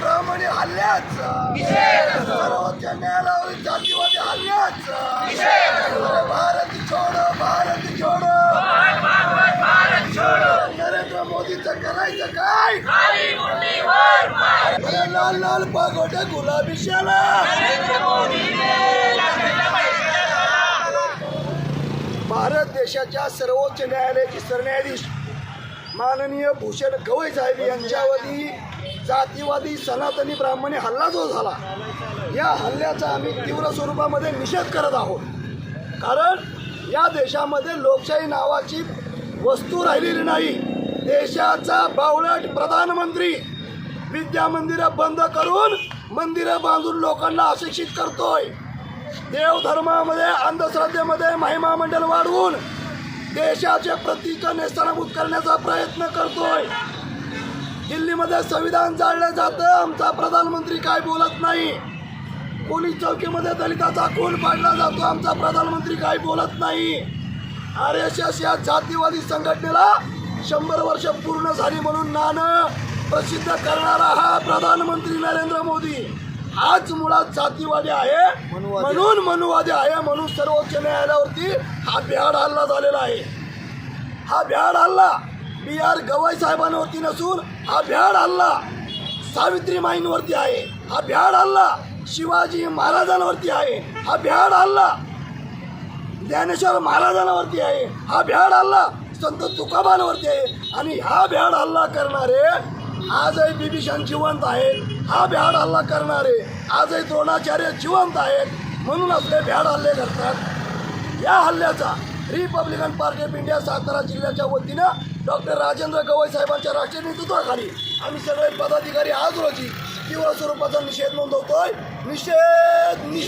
ब्राह्मणी हल्ल्याचा. सर्वोच्च न्यायालयावरील जातीवादी हल्ल्याचा. भारत छोडो भारत छोडो. नरेंद्र मोदीचं करायचं काय? लाल लाल पागोटे गुलाबी शाला भारत देशाच्या सर्वोच्च न्यायालयाचे सरन्यायाधीश माननीय भूषण गवई साहेब यांच्यावरती जातीवादी सनातनी ब्राह्मणी हल्ला जो झाला या हल्ल्याचा आम्ही तीव्र स्वरूपामध्ये निषेध करत आहोत. कारण या देशामध्ये लोकशाही नावाची वस्तू राहिलेली नाही. देशाचा बावळट प्रधानमंत्री विद्यामंदिरं बंद करून मंदिरं बांधून लोकांना अशिक्षित करतोय. देवधर्मामध्ये अंधश्रद्धेमध्ये महिमा मंडळ वाढवून देशाचे प्रतीक नेस्तनाभूत करण्याचा प्रयत्न करतोय. दिल्लीमध्ये संविधान जाळलं जातं आमचा प्रधानमंत्री काय बोलत नाही? पोलीस चौकीमध्ये दलिताचा खून पाडला जातो आमचा प्रधानमंत्री काय बोलत नाही? आर एस एस या जातीवादी संघटनेला शंभर वर्ष पूर्ण झाली म्हणून नाणं प्रसिद्ध करणारा हा प्रधानमंत्री नरेंद्र मोदी. हाच मुळात जातीवादी आहे म्हणून मनुवादी आहे म्हणून सर्वोच्च न्यायालयावरती हा बिहाड हल्ला झालेला आहे. हा भ्याड हल्ला बी आर गवई साहेबांवरती नसून हा भ्याड हल्ला सावित्री माईंवरती आहे. हा भ्याड हल्ला शिवाजी महाराजांवरती आहे. हा भ्याड हल्ला ज्ञानेश्वर महाराजांवरती आहे. हा भ्याड हल्ला संत तुकाबांवरती आहे. आणि हा भ्याड हल्ला करणारे आजही बिभीषण जिवंत आहेत. हा भ्याड हल्ला करणारे आजही द्रोणाचार्य जिवंत आहेत. म्हणून आपले भ्याड हल्ले करतात या हल्ल्याचा Republican party of India Satara जिल्ह्याच्या वतीनं डॉक्टर राजेंद्र गवई साहेबांच्या राष्ट्रीय नेतृत्वाखाली आम्ही सगळे पदाधिकारी आज रोजी तीव्र स्वरूपाचा निषेध नोंदवतोय. निषेध निषेध!